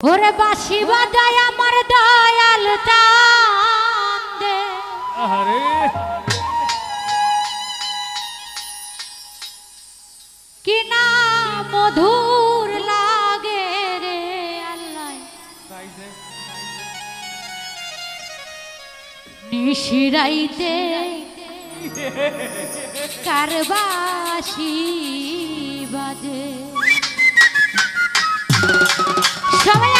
ওরে বাসি বাজায় আমার দয়াল চান্দে। আরে কি না মধুর লাগে রে আল্লাহ। নিশিরাইতে কারবাসি সবাই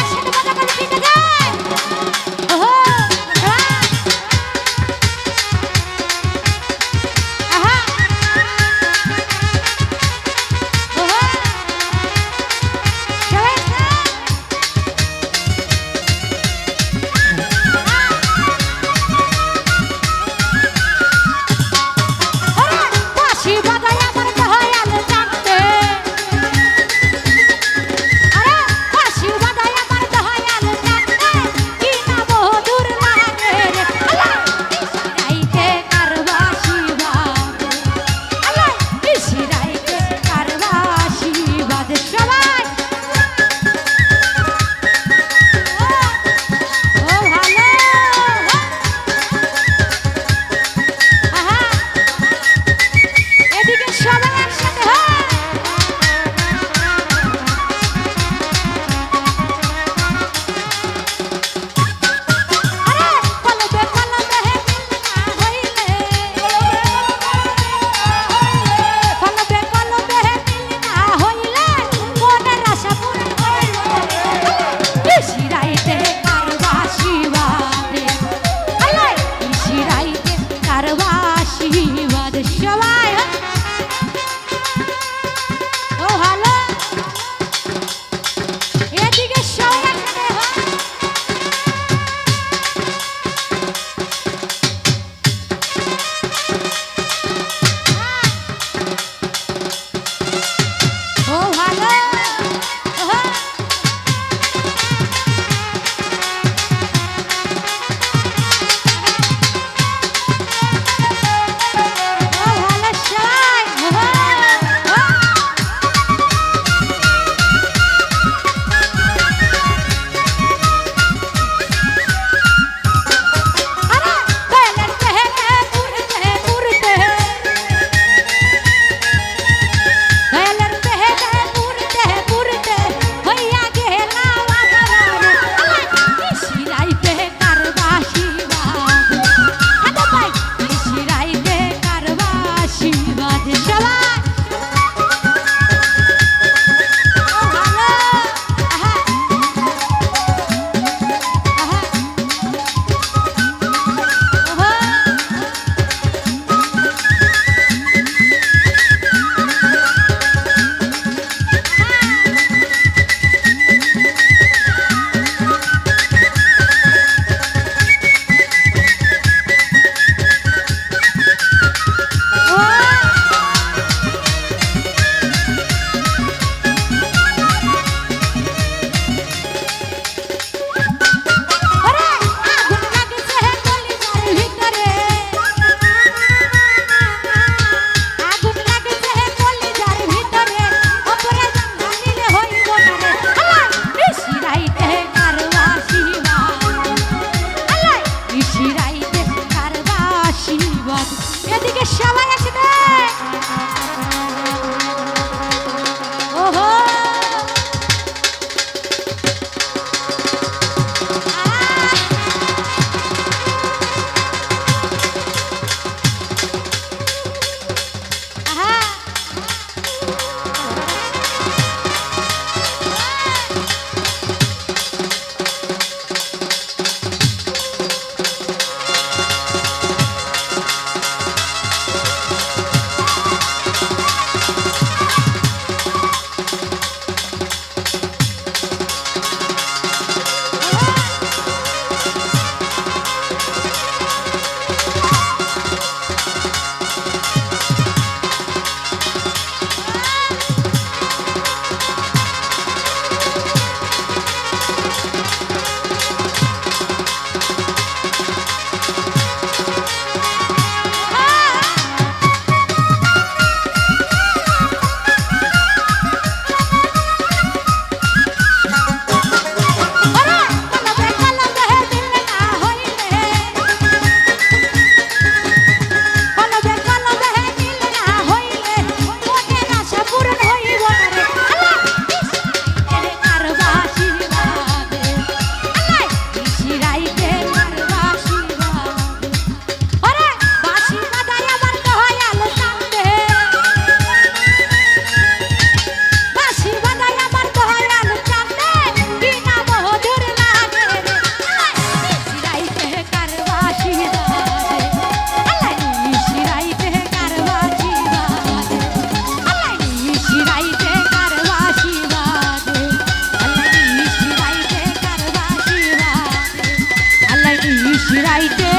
ফিরাইতে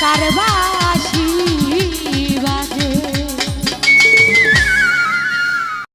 কারবার